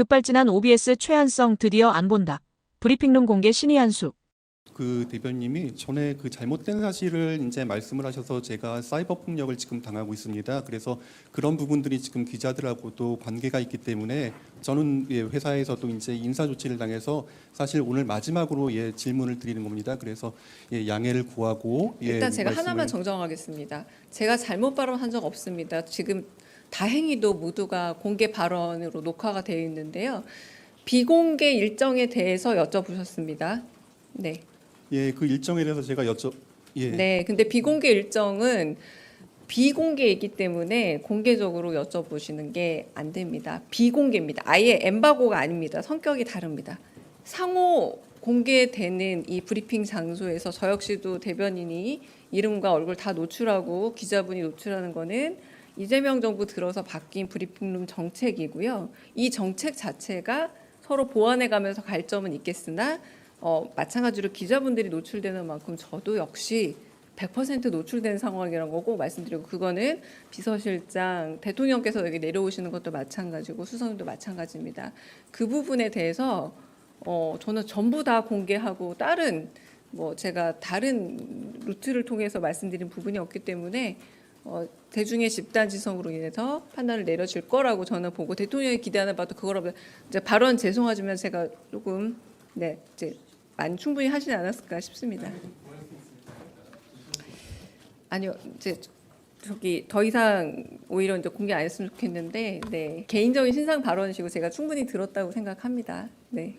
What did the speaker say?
급발진한 OBS 최한성 드디어 안 본다. 브리핑룸 공개 신의 한수. 그 대변님이 전에 그 잘못된 사실을 이제 말씀을 하셔서 제가 사이버 폭력을 지금 당하고 있습니다. 그래서 그런 부분들이 지금 기자들하고도 관계가 있기 때문에 저는 예, 회사에서도 이제 인사 조치를 당해서 사실 오늘 마지막으로 예, 질문을 드리는 겁니다. 그래서 예, 양해를 구하고 예, 일단 제가 말씀을- 하나만 정정하겠습니다. 제가 잘못 발언한 적 없습니다. 지금 다행히도 모두가 공개 발언으로 녹화가 되어 있는데요. 비공개 일정에 대해서 여쭤보셨습니다. 네. 예, 그 일정에 대해서 제가 여쭤 예. 네. 근데 비공개 일정은 비공개이기 때문에 공개적으로 여쭤보시는 게 안 됩니다. 비공개입니다. 아예 엠바고가 아닙니다. 성격이 다릅니다. 상호 공개되는 이 브리핑 장소에서 저 역시도 대변인이 이름과 얼굴 다 노출하고 기자분이 노출하는 거는 이재명 정부 들어서 바뀐 브리핑룸 정책이고요. 이 정책 자체가 서로 보완해 가면서 갈 점은 있겠으나 어, 마찬가지로 기자분들이 노출되는 만큼 저도 역시 100% 노출된 상황이라는 거고 말씀드리고 그거는 비서실장 대통령께서 여기 내려오시는 것도 마찬가지고 수석님도 마찬가지입니다. 그 부분에 대해서 어, 저는 전부 다 공개하고 다른 뭐 제가 다른 루트를 통해서 말씀드린 부분이 없기 때문에 어, 대중의 집단 지성으로 인해서 판단을 내려질 거라고 저는 보고 대통령이 기대하는 바도 그거라고 이제 발언 죄송하지만 제가 조금 네 이제 많이 충분히 하시지 않았을까 싶습니다. 아니요 이제 저기 더 이상 오히려 이제 공개 안 했으면 좋겠는데 네 개인적인 신상 발언이시고 제가 충분히 들었다고 생각합니다. 네.